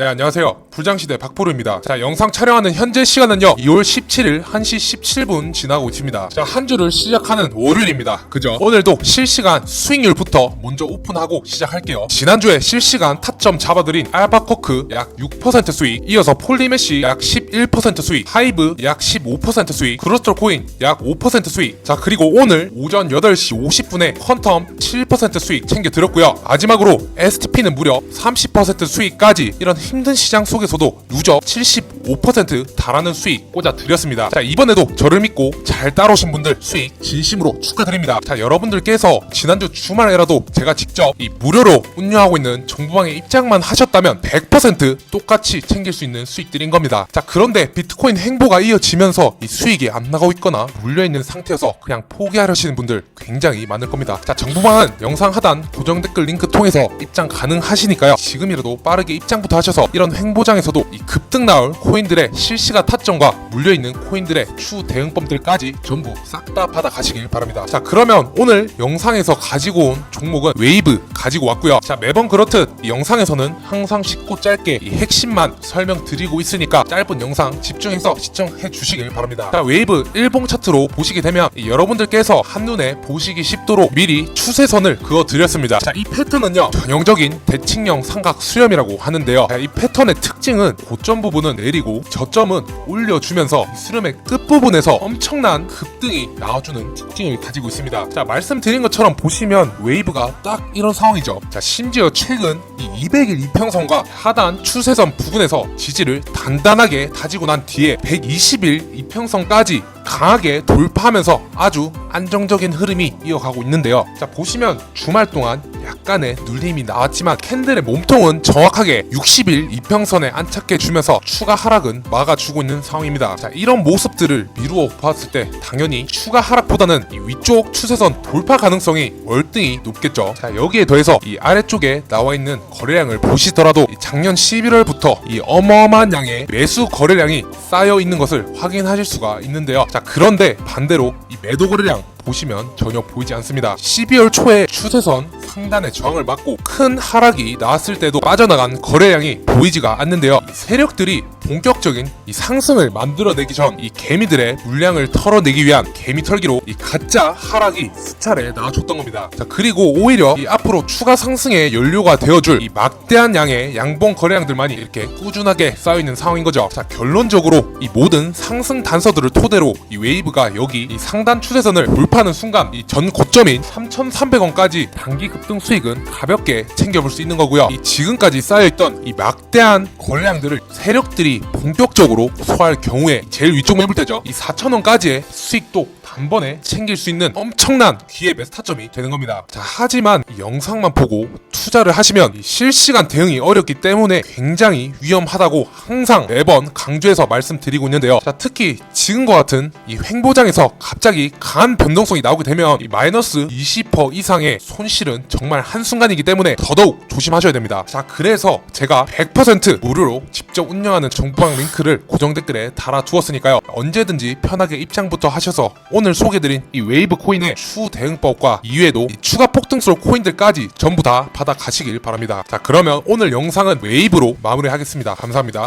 네 안녕하세요. 불장시대 박보루입니다. 자 영상 촬영하는 현재 시간은요 2월 17일 1시 17분 지나고 있습니다. 자 한 주를 시작하는 월요일입니다. 그죠? 오늘도 실시간 수익률부터 먼저 오픈하고 시작할게요. 지난주에 실시간 타점 잡아드린 알바코크 약 6% 수익 이어서 폴리메시 약 11% 수익 하이브 약 15% 수익 크로스터 코인 약 5% 수익. 자 그리고 오늘 오전 8시 50분에 퀀텀 7% 수익 챙겨 드렸고요. 마지막으로 STP는 무려 30% 수익까지 이런 힘든 시장 속에서도 누적 75% 달하는 수익 꽂아 드렸습니다. 자 이번에도 저를 믿고 잘 따라오신 분들 수익 진심으로 축하드립니다. 자 여러분들께서 지난주 주말에라도 제가 직접 이 무료로 운영하고 있는 정부방에 입장만 하셨다면 100% 똑같이 챙길 수 있는 수익들인 겁니다. 자 그 런데 비트코인 행보가 이어지면서 이 수익이 안 나가고 있거나 물려있는 상태여서 그냥 포기하려시는 분들 굉장히 많을 겁니다. 자 정부방은 영상 하단 고정 댓글 링크 통해서 입장 가능하시니까요. 지금이라도 빠르게 입장부터 하셔서 이런 행보장에서도 이 급등 나올 코인들의 실시간 타점과 물려있는 코인들의 추 대응법들까지 전부 싹 다 받아 가시길 바랍니다. 자 그러면 오늘 영상에서 가지고 온 종목은 웨이브 가지고 왔고요. 자 매번 그렇듯 이 영상에서는 항상 쉽고 짧게 이 핵심만 설명드리고 있으니까 짧은 영상 집중해서 시청해 주시길 바랍니다. 자 웨이브 일봉 차트로 보시게 되면 이 여러분들께서 한눈에 보시기 쉽도록 미리 추세선을 그어 드렸습니다. 자 이 패턴은요 전형적인 대칭형 삼각 수렴이라고 하는데요. 자, 이 패턴의 특징은 고점 부분은 내리고 저점은 올려주면서 이 수렴의 끝부분에서 엄청난 급등이 나와주는 특징을 가지고 있습니다. 자 말씀드린 것처럼 보시면 웨이브가 딱 이런 상 황이죠. 자 심지어 최근 이 200일 이평선과 하단 추세선 부근에서 지지를 단단하게 다지고 난 뒤에 120일 이평선까지 강하게 돌파하면서 아주 안정적인 흐름이 이어가고 있는데요. 자 보시면 주말 동안 약간의 눌림이 나왔지만 캔들의 몸통은 정확하게 60일 이평선에 안착해 주면서 추가 하락은 막아주고 있는 상황입니다. 자 이런 모습들을 미루어 보았을 때 당연히 추가 하락보다는 이 위쪽 추세선 돌파 가능성이 월등히 높겠죠. 자 여기에 더해서 이 아래쪽에 나와 있는 거래량을 보시더라도 이 작년 11월부터 이 어마어마한 양의 매수 거래량이 쌓여 있는 것을 확인하실 수가 있는데요. 자 그런데 반대로 이 매도 거래량 보시면 전혀 보이지 않습니다. 12월 초에 추세선 상단의 저항을 맞고 큰 하락이 나왔을 때도 빠져나간 거래량이 보이지가 않는데요. 이 세력들이 본격적인 이 상승을 만들어내기 전 이 개미들의 물량을 털어내기 위한 개미 털기로 이 가짜 하락이 수차례 나와줬던 겁니다. 자 그리고 오히려 이 앞으로 추가 상승의 연료가 되어줄 이 막대한 양의 양봉 거래량들만이 이렇게 꾸준하게 쌓여 있는 상황인 거죠. 자 결론적으로 이 모든 상승 단서들을 토대로 이 웨이브가 여기 이 상단 추세선을 돌파 하는 순간 이 전 고점인 3,300원까지 단기 급등 수익은 가볍게 챙겨볼 수 있는 거고요. 이 지금까지 쌓여있던 이 막대한 거래량들을 세력들이 본격적으로 소화할 경우에 제일 위쪽 매물 때죠. 이 4,000원까지의 수익도 단번에 챙길 수 있는 엄청난 기회 베스트 타점이 되는 겁니다. 자, 하지만 이 영상만 보고 투자를 하시면 이 실시간 대응이 어렵기 때문에 굉장히 위험하다고 항상 매번 강조해서 말씀드리고 있는데요. 자, 특히 지금과 같은 이 횡보장에서 갑자기 강한 변동성이 나오게 되면 이 마이너스 20% 이상의 손실은 정말 한순간이기 때문에 더더욱 조심하셔야 됩니다. 자, 그래서 제가 100% 무료로 직접 운영하는 정보방 링크를 고정 댓글에 달아두었으니까요. 언제든지 편하게 입장부터 하셔서 오늘 소개드린 이 웨이브 코인의 추 대응법과 이외에도 이 추가 폭등수로 코인들까지 전부 다 받아 가시길 바랍니다. 자, 그러면 오늘 영상은 웨이브로 마무리하겠습니다. 감사합니다.